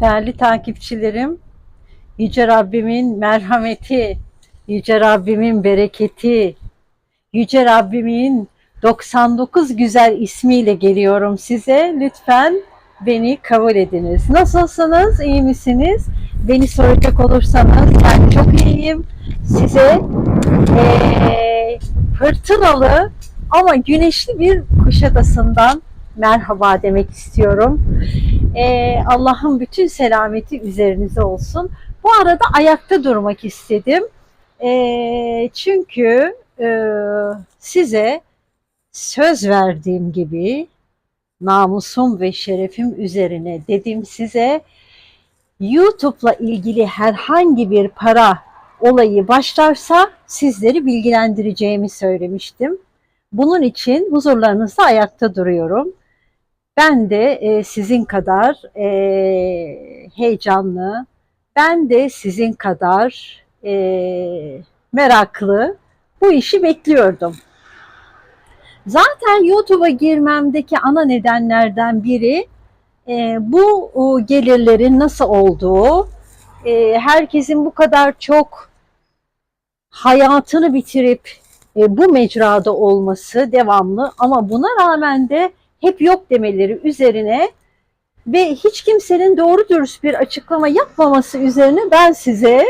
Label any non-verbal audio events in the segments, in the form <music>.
Değerli takipçilerim, Yüce Rabbimin merhameti, Yüce Rabbimin bereketi, Yüce Rabbimin 99 güzel ismiyle geliyorum size. Lütfen beni kabul ediniz. Nasılsınız? İyi misiniz? Beni soracak olursanız ben çok iyiyim. Size eee fırtınalı ama güneşli bir Kuşadası'ndan merhaba demek istiyorum. Ee, Allah'ın bütün selameti üzerinize olsun. Bu arada ayakta durmak istedim. Ee, çünkü e, size söz verdiğim gibi namusum ve şerefim üzerine dedim size YouTube'la ilgili herhangi bir para olayı başlarsa sizleri bilgilendireceğimi söylemiştim. Bunun için huzurlarınızda ayakta duruyorum. Ben de e, sizin kadar e, heyecanlı, ben de sizin kadar e, meraklı bu işi bekliyordum. Zaten YouTube'a girmemdeki ana nedenlerden biri e, bu o, gelirlerin nasıl olduğu, e, herkesin bu kadar çok hayatını bitirip e, bu mecrada olması devamlı ama buna rağmen de hep yok demeleri üzerine ve hiç kimsenin doğru dürüst bir açıklama yapmaması üzerine ben size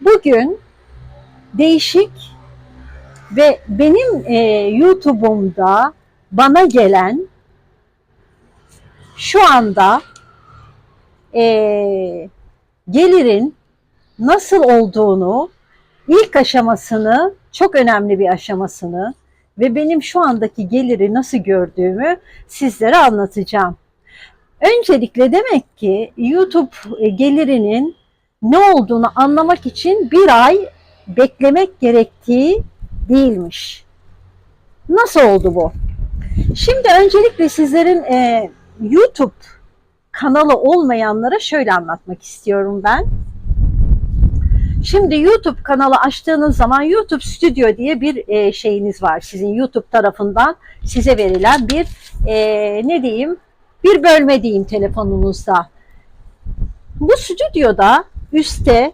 bugün değişik ve benim e, YouTube'umda bana gelen şu anda e, gelirin nasıl olduğunu ilk aşamasını çok önemli bir aşamasını ve benim şu andaki geliri nasıl gördüğümü sizlere anlatacağım. Öncelikle demek ki YouTube e, gelirinin ne olduğunu anlamak için bir ay beklemek gerektiği değilmiş. Nasıl oldu bu? Şimdi öncelikle sizlerin e, YouTube kanalı olmayanlara şöyle anlatmak istiyorum ben. Şimdi YouTube kanalı açtığınız zaman YouTube Studio diye bir e, şeyiniz var. Sizin YouTube tarafından size verilen bir e, ne diyeyim bir bölme diyeyim telefonunuzda. Bu stüdyoda üstte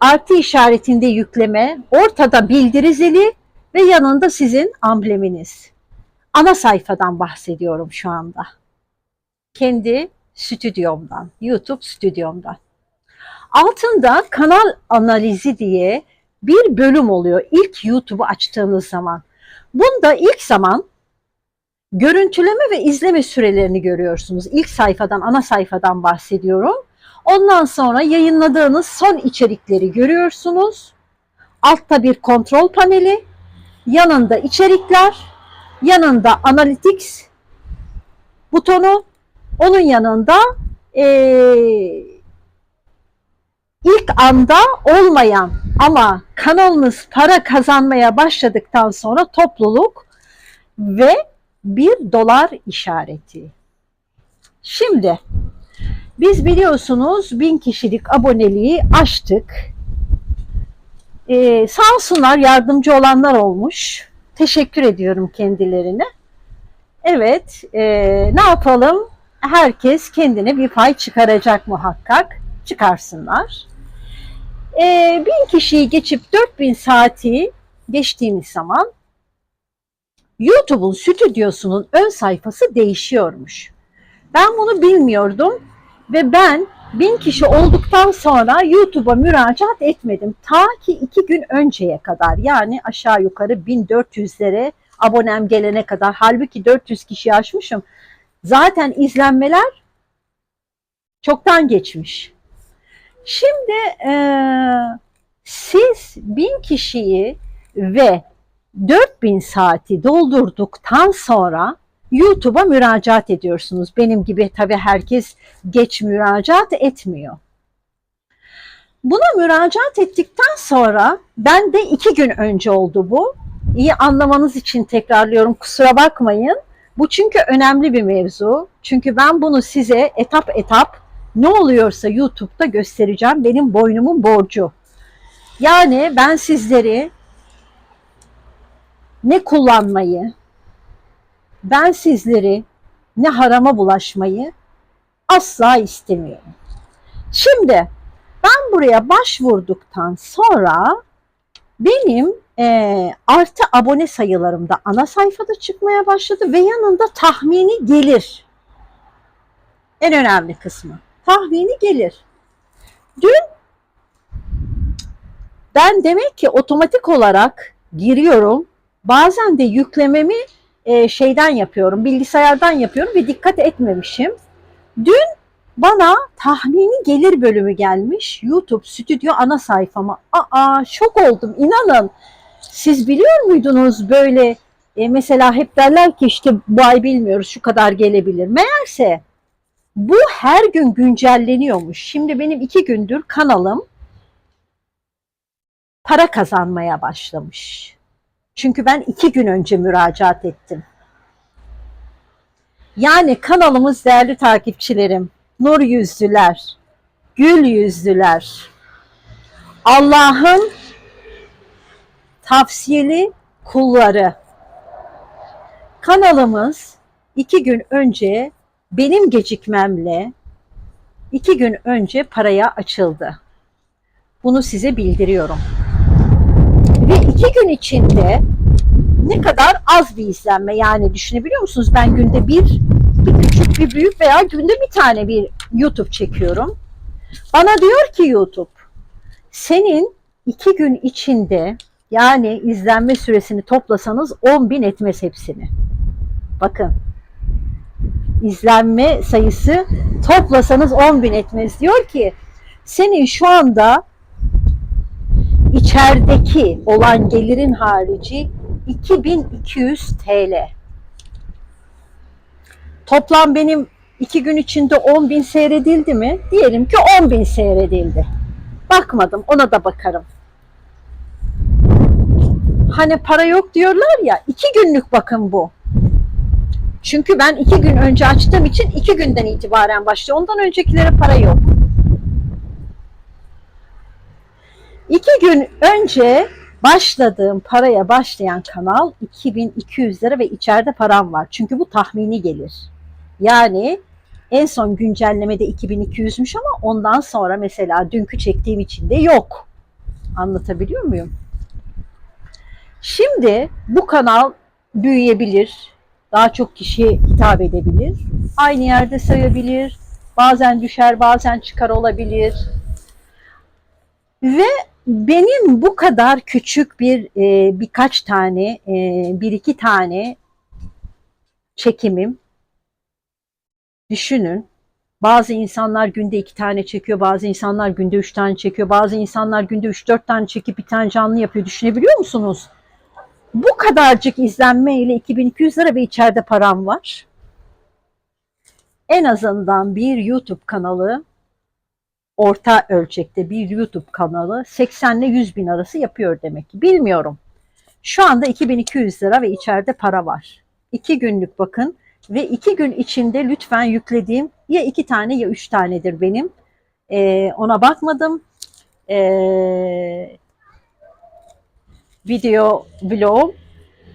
artı işaretinde yükleme, ortada bildiri zili ve yanında sizin ambleminiz. Ana sayfadan bahsediyorum şu anda. Kendi stüdyomdan, YouTube stüdyomdan. Altında kanal analizi diye bir bölüm oluyor ilk YouTube'u açtığınız zaman. Bunda ilk zaman görüntüleme ve izleme sürelerini görüyorsunuz. İlk sayfadan, ana sayfadan bahsediyorum. Ondan sonra yayınladığınız son içerikleri görüyorsunuz. Altta bir kontrol paneli, yanında içerikler, yanında Analytics butonu, onun yanında ee, ilk anda olmayan ama kanalınız para kazanmaya başladıktan sonra topluluk ve bir dolar işareti. Şimdi biz biliyorsunuz bin kişilik aboneliği açtık. Ee, sağ olsunlar yardımcı olanlar olmuş. Teşekkür ediyorum kendilerine. Evet, e, ne yapalım? Herkes kendine bir pay çıkaracak muhakkak. Çıkarsınlar. E, bin kişiyi geçip 4000 saati geçtiğimiz zaman YouTube'un stüdyosunun ön sayfası değişiyormuş. Ben bunu bilmiyordum ve ben bin kişi olduktan sonra YouTube'a müracaat etmedim. Ta ki iki gün önceye kadar yani aşağı yukarı 1400'lere abonem gelene kadar. Halbuki 400 kişi aşmışım. Zaten izlenmeler çoktan geçmiş. Şimdi e, siz bin kişiyi ve 4000 saati doldurduktan sonra YouTube'a müracaat ediyorsunuz. Benim gibi tabii herkes geç müracaat etmiyor. Buna müracaat ettikten sonra ben de iki gün önce oldu bu. İyi anlamanız için tekrarlıyorum kusura bakmayın. Bu çünkü önemli bir mevzu. Çünkü ben bunu size etap etap ne oluyorsa YouTube'da göstereceğim. Benim boynumun borcu. Yani ben sizleri ne kullanmayı, ben sizleri ne harama bulaşmayı asla istemiyorum. Şimdi ben buraya başvurduktan sonra benim eee, artı abone sayılarım da ana sayfada çıkmaya başladı ve yanında tahmini gelir. En önemli kısmı. Tahmini gelir. Dün ben demek ki otomatik olarak giriyorum. Bazen de yüklememi e, şeyden yapıyorum, bilgisayardan yapıyorum ve dikkat etmemişim. Dün bana tahmini gelir bölümü gelmiş YouTube stüdyo ana sayfama. Aa şok oldum inanın. Siz biliyor muydunuz böyle e, mesela hep derler ki işte bu ay bilmiyoruz şu kadar gelebilir. Meğerse bu her gün güncelleniyormuş. Şimdi benim iki gündür kanalım para kazanmaya başlamış. Çünkü ben iki gün önce müracaat ettim. Yani kanalımız değerli takipçilerim, nur yüzlüler, gül yüzlüler, Allah'ın tavsiyeli kulları. Kanalımız iki gün önce benim gecikmemle iki gün önce paraya açıldı. Bunu size bildiriyorum. Ve iki gün içinde ne kadar az bir izlenme yani düşünebiliyor musunuz? Ben günde bir, bir küçük bir büyük veya günde bir tane bir YouTube çekiyorum. Bana diyor ki YouTube senin iki gün içinde yani izlenme süresini toplasanız 10 bin etmez hepsini. Bakın izlenme sayısı toplasanız 10 bin etmez. Diyor ki senin şu anda içerideki olan gelirin harici 2200 TL. Toplam benim iki gün içinde 10 bin seyredildi mi? Diyelim ki 10 bin seyredildi. Bakmadım ona da bakarım. Hani para yok diyorlar ya iki günlük bakın bu. Çünkü ben iki gün önce açtığım için iki günden itibaren başlıyor. Ondan öncekilere para yok. İki gün önce başladığım paraya başlayan kanal 2200 lira ve içeride param var. Çünkü bu tahmini gelir. Yani en son güncellemede 2200'müş ama ondan sonra mesela dünkü çektiğim için de yok. Anlatabiliyor muyum? Şimdi bu kanal büyüyebilir. Daha çok kişiye hitap edebilir. Aynı yerde sayabilir. Bazen düşer, bazen çıkar olabilir. Ve benim bu kadar küçük bir e, birkaç tane, e, bir iki tane çekimim düşünün. Bazı insanlar günde iki tane çekiyor, bazı insanlar günde üç tane çekiyor, bazı insanlar günde üç dört tane çekip bir tane canlı yapıyor. Düşünebiliyor musunuz? Bu kadarcık izlenme ile 2200 lira ve içeride param var. En azından bir YouTube kanalı orta ölçekte bir YouTube kanalı 80 ile 100 bin arası yapıyor demek ki. Bilmiyorum. Şu anda 2200 lira ve içeride para var. İki günlük bakın ve iki gün içinde lütfen yüklediğim ya iki tane ya üç tanedir benim. Ee, ona bakmadım. Ee, video vlog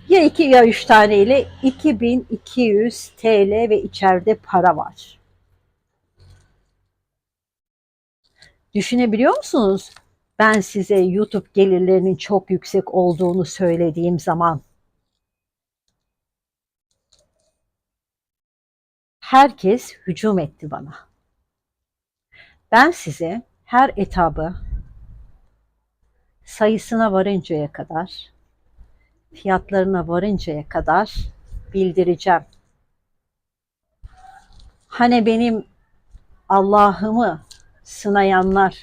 ya iki ya üç tane ile 2200 TL ve içeride para var. Düşünebiliyor musunuz? Ben size YouTube gelirlerinin çok yüksek olduğunu söylediğim zaman herkes hücum etti bana. Ben size her etabı sayısına varıncaya kadar, fiyatlarına varıncaya kadar bildireceğim. Hani benim Allah'ımı sınayanlar,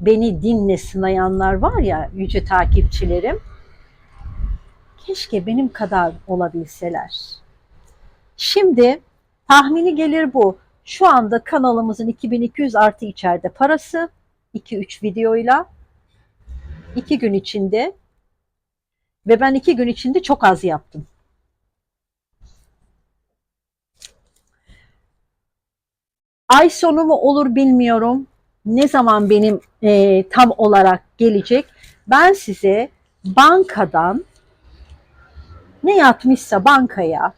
beni dinle sınayanlar var ya yüce takipçilerim. Keşke benim kadar olabilseler. Şimdi tahmini gelir bu. Şu anda kanalımızın 2200 artı içeride parası 2-3 videoyla 2 gün içinde ve ben 2 gün içinde çok az yaptım. Ay sonu mu olur bilmiyorum. Ne zaman benim e, tam olarak gelecek? Ben size bankadan ne yatmışsa bankaya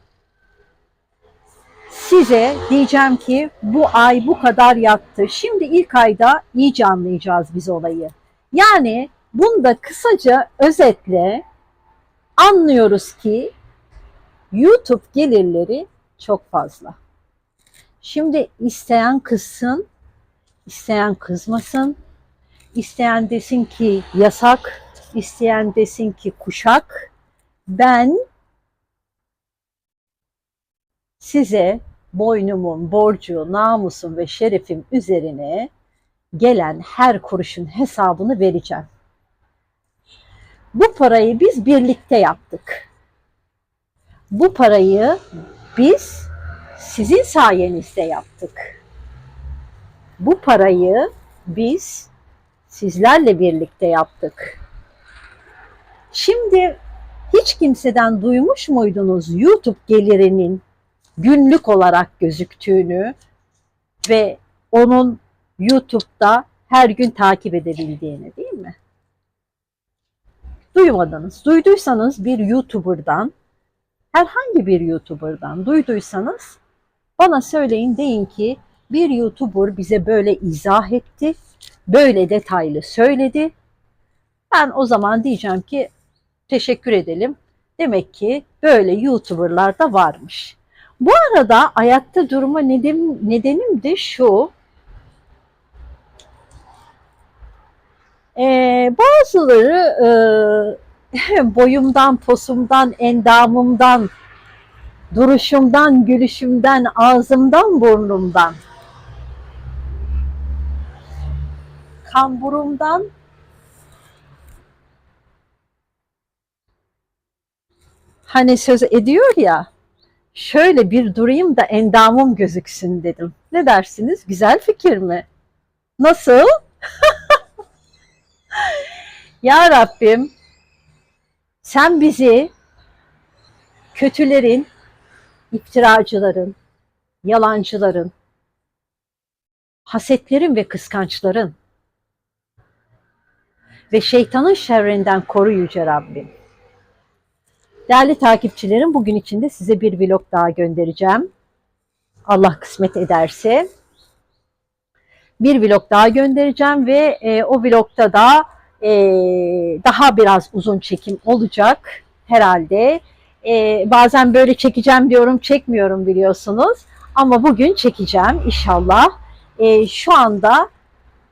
size diyeceğim ki bu ay bu kadar yattı. Şimdi ilk ayda iyice anlayacağız biz olayı. Yani bunda kısaca özetle anlıyoruz ki YouTube gelirleri çok fazla. Şimdi isteyen kızsın, isteyen kızmasın, isteyen desin ki yasak, isteyen desin ki kuşak. Ben size boynumun borcu, namusum ve şerefim üzerine gelen her kuruşun hesabını vereceğim. Bu parayı biz birlikte yaptık. Bu parayı biz sizin sayenizde yaptık. Bu parayı biz sizlerle birlikte yaptık. Şimdi hiç kimseden duymuş muydunuz YouTube gelirinin günlük olarak gözüktüğünü ve onun YouTube'da her gün takip edebildiğini değil? Duymadınız. Duyduysanız bir YouTuber'dan, herhangi bir YouTuber'dan duyduysanız bana söyleyin deyin ki bir YouTuber bize böyle izah etti, böyle detaylı söyledi. Ben o zaman diyeceğim ki teşekkür edelim. Demek ki böyle YouTuber'lar da varmış. Bu arada ayakta durma nedenim, nedenim de şu. Ee, bazıları e, boyumdan, posumdan, endamımdan, duruşumdan, gülüşümden, ağzımdan, burnumdan, kamburumdan, hani söz ediyor ya, şöyle bir durayım da endamım gözüksün dedim. Ne dersiniz? Güzel fikir mi? Nasıl? <laughs> ya Rabbim sen bizi kötülerin, iftiracıların, yalancıların, hasetlerin ve kıskançların ve şeytanın şerrinden koru yüce Rabbim. Değerli takipçilerim bugün içinde size bir vlog daha göndereceğim. Allah kısmet ederse. Bir vlog daha göndereceğim ve e, o vlogda da e, daha biraz uzun çekim olacak herhalde. E, bazen böyle çekeceğim diyorum çekmiyorum biliyorsunuz. Ama bugün çekeceğim inşallah. E, şu anda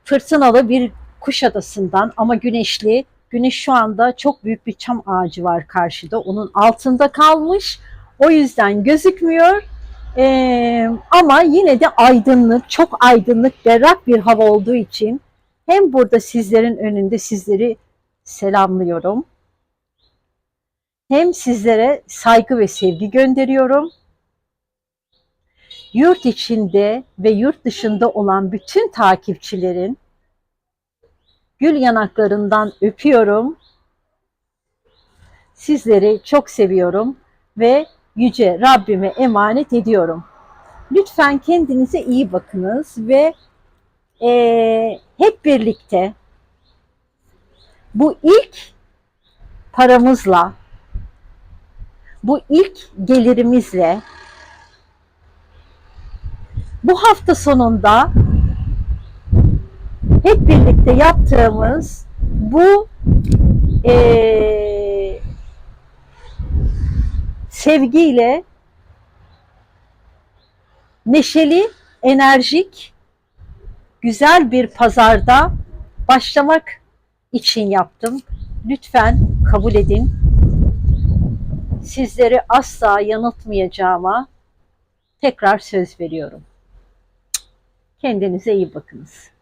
fırtınalı bir Kuşadası'ndan ama güneşli Güneş şu anda çok büyük bir çam ağacı var karşıda. Onun altında kalmış. O yüzden gözükmüyor. Ee, ama yine de aydınlık, çok aydınlık, berrak bir hava olduğu için hem burada sizlerin önünde sizleri selamlıyorum. Hem sizlere saygı ve sevgi gönderiyorum. Yurt içinde ve yurt dışında olan bütün takipçilerin gül yanaklarından öpüyorum. Sizleri çok seviyorum ve yüce Rabbime emanet ediyorum. Lütfen kendinize iyi bakınız ve e, hep birlikte bu ilk paramızla, bu ilk gelirimizle bu hafta sonunda hep birlikte yaptığımız bu e, sevgiyle neşeli, enerjik, güzel bir pazarda başlamak için yaptım. Lütfen kabul edin. Sizleri asla yanıltmayacağıma tekrar söz veriyorum. Kendinize iyi bakınız.